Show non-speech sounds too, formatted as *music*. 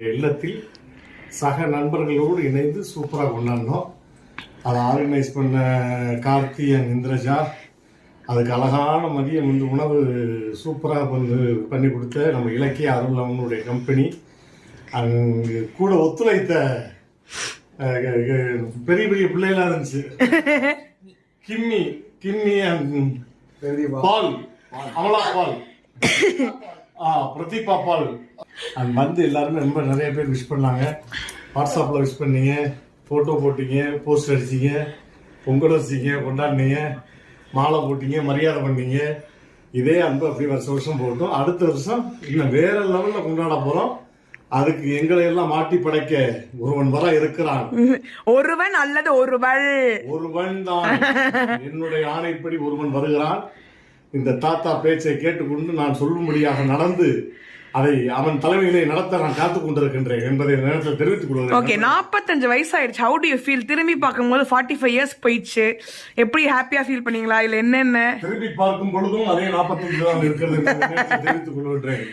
இல்லத்தில் சக நண்பர்களோடு இணைந்து சூப்பராக கொண்டாடினோம். அதை ஆர்கனைஸ் பண்ண கார்த்தி அண்ட் இந்திரஜா அதுக்கு அழகான மதியம் வந்து உணவு சூப்பராக வந்து பண்ணி கொடுத்த நம்ம இலக்கிய அருள் அவனுடைய கம்பெனி அங்கு கூட ஒத்துழைத்த பெரிய பெரிய பிள்ளைகளா இருந்துச்சு. Kimmy Kimmy and Paul Amala Paul. *laughs* Ah Pratibha Paul and வந்து எல்லாருமே ரொம்ப நிறைய பேர் விஷ் பண்ணாங்க. வாட்ஸ்அப்பில் விஷ் பண்ணீங்க ஃபோட்டோ போட்டீங்க போஸ்ட் அடிச்சீங்க பொங்கல் வச்சீங்க கொண்டாடினீங்க மாலை போட்டீங்க மரியாதை பண்ணீங்க. இதே அன்பு அப்படி வருஷம் வருஷம் போட்டோம் அடுத்த வருஷம் இன்னும் வேற லெவலில் கொண்டாட போகிறோம் அதுக்கு எங்களை எல்லாம் மாட்டி படைக்க ஒருவன் வர இருக்கிறான். ஒருவன் அல்லது ஒருவள். ஒருவன் தான். என்னுடைய ஆணைப்படி ஒருவன் வருகிறான். இந்த தாத்தா பேச்சை கேட்டுக்கொண்டு நான் சொல்லும்படியாக நடந்து அதை அவன் தலைமையிலே நடத்த நான் காத்துக் கொண்டிருக்கின்றேன் என்பதை நேரத்தில் தெரிவித்துக் கொள்கிறேன். ஓகே நாற்பத்தஞ்சு வயசாயிடுச்சு. ஹவு டு யூ ஃபீல் திரும்பி பார்க்கும்போது ஃபார்ட்டி ஃபைவ் இயர்ஸ் போயிடுச்சு. எப்படி ஹாப்பியா ஃபீல் பண்ணீங்களா? இல்ல என்னென்ன? திரும்பி பார்க்கும் பொழுதும் அதே நாற்பத்தஞ்சு தான் இருக்கிறது தெரிவித்துக் கொள்கின்றேன்.